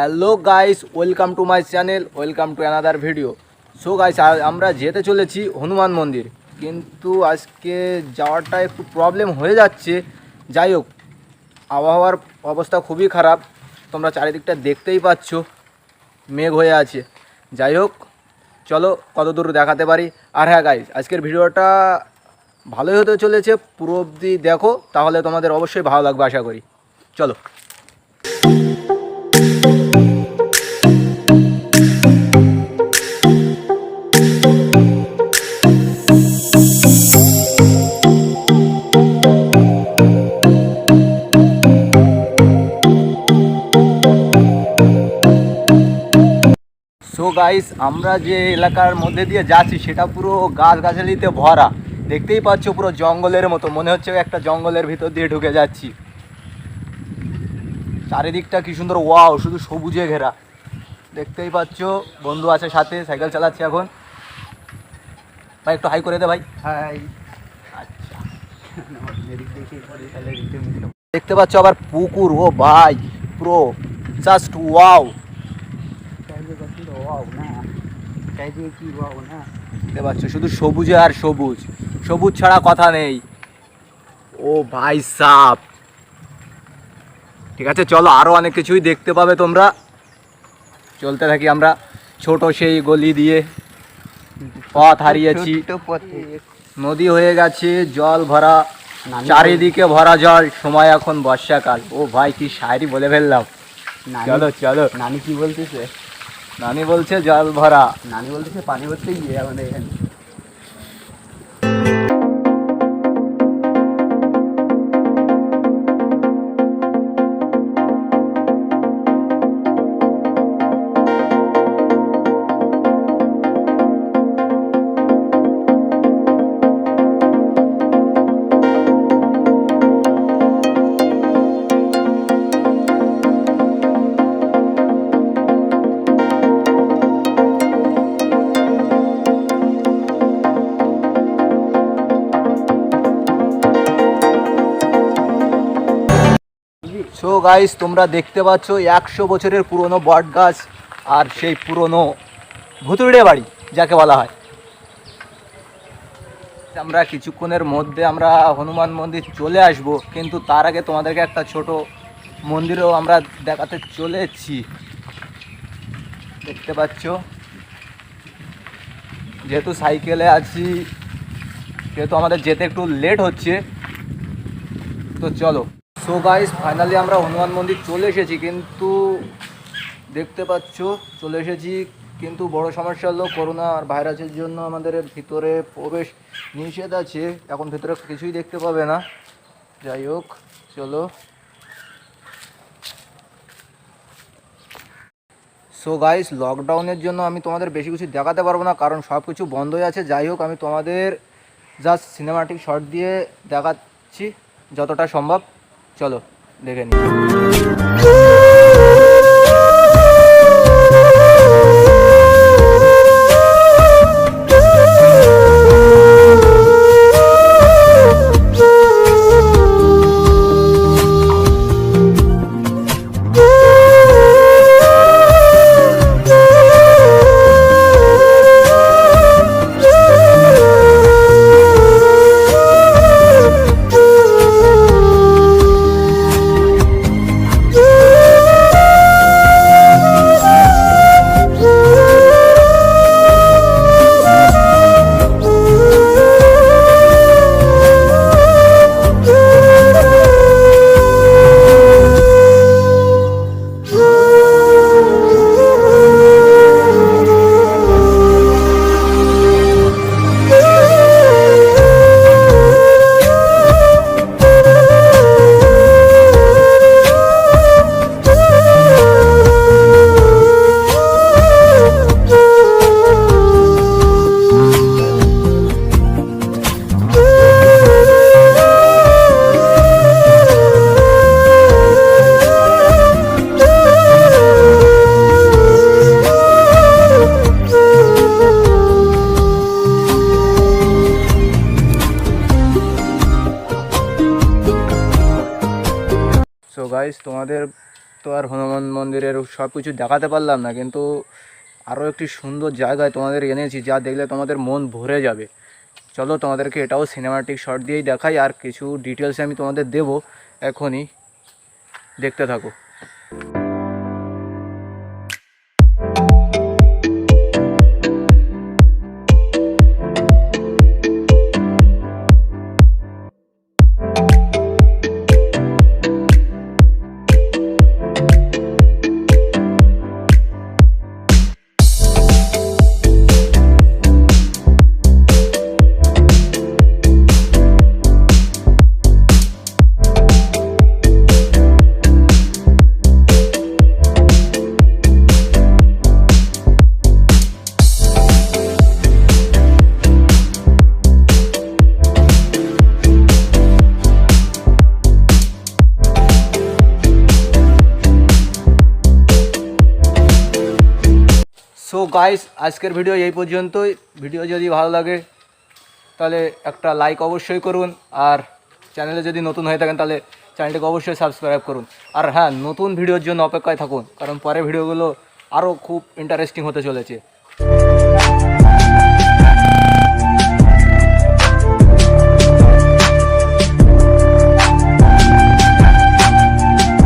Hello guys, welcome to my channel, welcome to another video. So guys আমরা যেতে চলেছি হনুমান মন্দির। কিন্তু আজকে যাওয়াটা একটু প্রবলেম হয়ে যাচ্ছে। যাই হোক, আবহাওয়ার অবস্থা খুবই খারাপ। তোমরা চারিদিকটা দেখতেই পাচ্ছ, মেঘ হয়ে আছে। যাই হোক, চলো কত দূর দেখাতে পারি। আর হ্যাঁ গাইস আজকের ভিডিওটা ভালোই হতে চলেছে। পুরো অবধি দেখো, তাহলে তোমাদের অবশ্যই ভালো লাগবে, আশা করি। চলো। সো গাইস আমরা যে এলাকার মধ্যে দিয়ে যাচ্ছি সেটা পুরো গাছ গাছালিতে ভরা। দেখতেই পাচ্ছ পুরো জঙ্গলের মতো মনে হচ্ছে একটা জঙ্গলের ভিতর দিয়ে ঢুকে যাচ্ছি। চারিদিকটা কি সুন্দর ওয়াও শুধু সবুজে ঘেরা। দেখতেই পাচ্ছ বন্ধু আছে সাথে সাইকেল চালাচ্ছে এখন। ভাই একটু হাই করে দে ভাই। হাই আচ্ছা। দেখতে পাচ্ছ আবার পুকুর ও ভাই পুরো জাস্ট ওয়াও না চাইদিকে কি ওয়াও না? দেখতে পাচ্ছ শুধু সবুজে আর সবুজ। সবুজ ছাড়া কথা নেই। ও ভাই সাপ। ঠিক আছে চলো আরও অনেক কিছুই দেখতে পাবে তোমরা। চলতে থাকি আমরা ছোট সেই গলি দিয়ে। পথ হারিয়েছি। নদী হয়ে গেছে জল ভরা চারিদিকে ভরা জল সময় এখন বর্ষাকাল। ও ভাই কি শায়রি বলে ফেললাম। চলো চলো। নানি কি বলতেছে? নানি বলছে জল ভরা। নানি বলছে পানি ভরতে গিয়ে আমাদের এখানে। সো গাইস তোমরা দেখতে পাচ্ছ একশো বছরের পুরনো বট গাছ আর সেই পুরনো ভুতুড়ে বাড়ি, যাকে বলা হয়। আমরা কিছুক্ষণের মধ্যে আমরা হনুমান মন্দির চলে আসব, কিন্তু তার আগে তোমাদেরকে একটা ছোট মন্দিরও আমরা দেখাতে চলেছি। দেখতে পাচ্ছ? যেহেতু সাইকেলে আছি সেহেতু আমাদের যেতে একটু লেট হচ্ছে, তো চলো। সো গাইস ফাইনালি আমরা হনুমান মন্দির চলে এসেছি, কিন্তু দেখতে পাচ্ছ, চলে এসেছি, কিন্তু বড় সমস্যা হলো করোনা আর ভাইরাসের জন্য আমাদের ভিতরে প্রবেশ নিষেধ আছে। এখন ভিতরে কিছুই দেখতে পাবে না। যাই হোক, চলো। সো গাইস লকডাউনের জন্য আমি তোমাদের বেশি কিছু দেখাতে পারব না, কারণ সব কিছু বন্ধই আছে। যাই হোক, আমি তোমাদের জাস্ট সিনেমাটিক শর্ট দিয়ে দেখাচ্ছি, যতটা সম্ভব। চলো দেখে নিই। গাইস তোমাদের তো আর হনুমান মন্দিরের সব কিছু দেখাতে পারলাম না, কিন্তু আরও একটি সুন্দর জায়গায় তোমাদের এনেছি, যা দেখলে তোমাদের মন ভরে যাবে। চলো তোমাদেরকে এটাও সিনেমাটিক শট দিয়েই দেখাই, আর কিছু ডিটেলস আমি তোমাদের দেবো, এখনই দেখতে থাকো। গাইস আজকের ভিডিও এই পর্যন্তই। ভিডিও যদি ভালো লাগে, তাহলে একটা লাইক অবশ্যই করুন। আর চ্যানেলে যদি নতুন হয়ে থাকেন, তাহলে চ্যানেলটিকে অবশ্যই সাবস্ক্রাইব করুন। আর হ্যাঁ নতুন ভিডিওর জন্য অপেক্ষায় থাকুন, কারণ পরে ভিডিওগুলো আরও খুব ইন্টারেস্টিং হতে চলেছে।